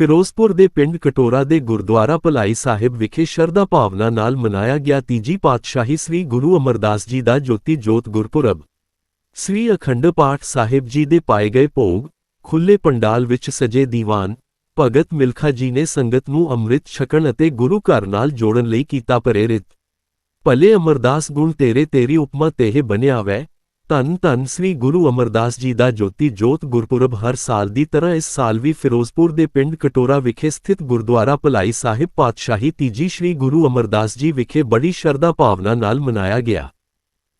ਫਿਰੋਜ਼ਪੁਰ ਦੇ ਪਿੰਡ ਕਟੋਰਾ ਦੇ ਗੁਰਦੁਆਰਾ ਭਲਾਈ ਸਾਹਿਬ ਵਿਖੇ ਸ਼ਰਧਾ ਭਾਵਨਾ ਨਾਲ ਮਨਾਇਆ ਗਿਆ ਤੀਜੀ ਪਾਤਸ਼ਾਹੀ ਸ੍ਰੀ ਗੁਰੂ ਅਮਰਦਾਸ ਜੀ ਦਾ ਜੋਤੀ ਜੋਤ ਗੁਰਪੁਰਬ। ਸ੍ਰੀ ਅਖੰਡ ਪਾਠ ਸਾਹਿਬ ਜੀ ਦੇ ਪਾਏ ਗਏ ਭੋਗ ਖੁੱਲੇ ਪੰਡਾਲ ਵਿੱਚ ਸਜੇ ਦੀਵਾਨ, ਭਗਤ ਮਿਲਖਾ ਜੀ ਨੇ ਸੰਗਤ ਨੂੰ ਅੰਮ੍ਰਿਤ ਛਕਣ ਅਤੇ ਗੁਰੂ ਘਰ ਨਾਲ ਜੋੜਨ ਲਈ ਕੀਤਾ ਪ੍ਰੇਰਿਤ। ਭਲੇ ਅਮਰਦਾਸ ਗੁਣ ਤੇਰੇ ਤੇਰੀ ਉਪਮਾ ਤੇਹ ਬਣਿਆ ਵੈ ਧੰਨ ਧੰਨ ਸ੍ਰੀ ਗੁਰੂ ਅਮਰਦਾਸ ਜੀ ਦਾ ਜੋਤੀ ਜੋਤ ਗੁਰਪੁਰਬ ਹਰ ਸਾਲ ਦੀ ਤਰ੍ਹਾਂ ਇਸ ਸਾਲ ਵੀ ਫਿਰੋਜ਼ਪੁਰ ਦੇ ਪਿੰਡ ਕਟੋਰਾ ਵਿਖੇ ਸਥਿਤ ਗੁਰਦੁਆਰਾ ਭਲਾਈ ਸਾਹਿਬ ਪਾਤਸ਼ਾਹੀ ਤੀਜੀ ਸ੍ਰੀ ਗੁਰੂ ਅਮਰਦਾਸ ਜੀ ਵਿਖੇ ਬੜੀ ਸ਼ਰਧਾ ਭਾਵਨਾ ਨਾਲ ਮਨਾਇਆ ਗਿਆ।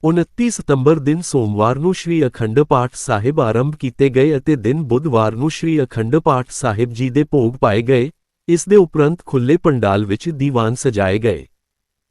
29 ਸਤੰਬਰ ਦਿਨ ਸੋਮਵਾਰ ਨੂੰ ਸ੍ਰੀ ਅਖੰਡ ਪਾਠ ਸਾਹਿਬ ਆਰੰਭ ਕੀਤੇ ਗਏ ਅਤੇ ਦਿਨ ਬੁੱਧਵਾਰ ਨੂੰ ਸ੍ਰੀ ਅਖੰਡ ਪਾਠ ਸਾਹਿਬ ਜੀ ਦੇ ਭੋਗ ਪਾਏ ਗਏ। ਇਸ ਦੇ ਉਪਰੰਤ ਖੁੱਲੇ ਪੰਡਾਲ ਵਿੱਚ ਦੀਵਾਨ ਸਜਾਏ ਗਏ।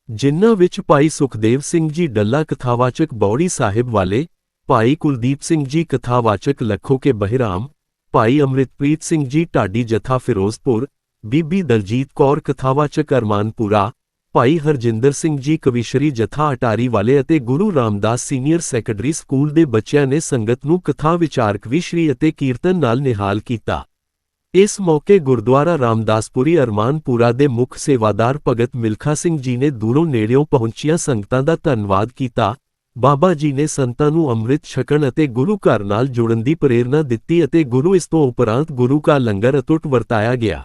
ਜਿਨ੍ਹਾਂ ਵਿੱਚ ਭਾਈ ਸੁਖਦੇਵ ਸਿੰਘ ਜੀ ਡੱਲਾ ਕਥਾਵਾਚਕ ਬੌੜੀ ਸਾਹਿਬ ਵਾਲੇ, ਭਾਈ ਕੁਲਦੀਪ ਸਿੰਘ ਜੀ ਕਥਾਵਾਚਕ ਲੱਖੋ ਕੇ ਬਹਿਰਾਮ, ਭਾਈ ਅੰਮ੍ਰਿਤਪ੍ਰੀਤ ਸਿੰਘ ਜੀ ਢਾਡੀ ਜਥਾ ਫਿਰੋਜ਼ਪੁਰ, ਬੀਬੀ ਦਲਜੀਤ ਕੌਰ ਕਥਾਵਾਚਕ ਅਰਮਾਨਪੁਰਾ, ਭਾਈ ਹਰਜਿੰਦਰ ਸਿੰਘ ਜੀ ਕਵੀਸ਼ਰੀ ਜਥਾ ਅਟਾਰੀ ਵਾਲੇ ਅਤੇ Guru Ramdas senior secondary school ਦੇ ਬੱਚਿਆਂ ਨੇ ਸੰਗਤ ਨੂੰ ਕਥਾ ਵਿਚਾਰਕ ਵੀ ਸ਼੍ਰੀ ਅਤੇ ਕੀਰਤਨ ਨਾਲ ਨਿਹਾਲ ਕੀਤਾ। ਇਸ ਮੌਕੇ ਗੁਰਦੁਆਰਾ ਰਾਮਦਾਸਪੁਰੀ ਅਰਮਾਨਪੁਰਾ ਦੇ ਮੁੱਖ ਸੇਵਾਦਾਰ ਭਗਤ ਮਿਲਖਾ ਸਿੰਘ ਜੀ ਨੇ ਦੂਰੋਂ ਨੇੜਿਓਂ ਪਹੁੰਚੀਆਂ ਸੰਗਤਾਂ ਦਾ ਧੰਨਵਾਦ ਕੀਤਾ। ਬਾਬਾ ਜੀ ਨੇ ਸੰਤਾਂ ਨੂੰ ਅੰਮ੍ਰਿਤ ਛਕਣ ਅਤੇ ਗੁਰੂ ਘਰ ਨਾਲ ਜੁੜਨ ਦੀ ਪ੍ਰੇਰਣਾ ਦਿੱਤੀ ਅਤੇ ਗੁਰੂ ਇਸ ਤੋਂ ਉਪਰੰਤ ਗੁਰੂ ਕਾ ਲੰਗਰ ਅਟੁੱਟ ਵਰਤਾਇਆ ਗਿਆ।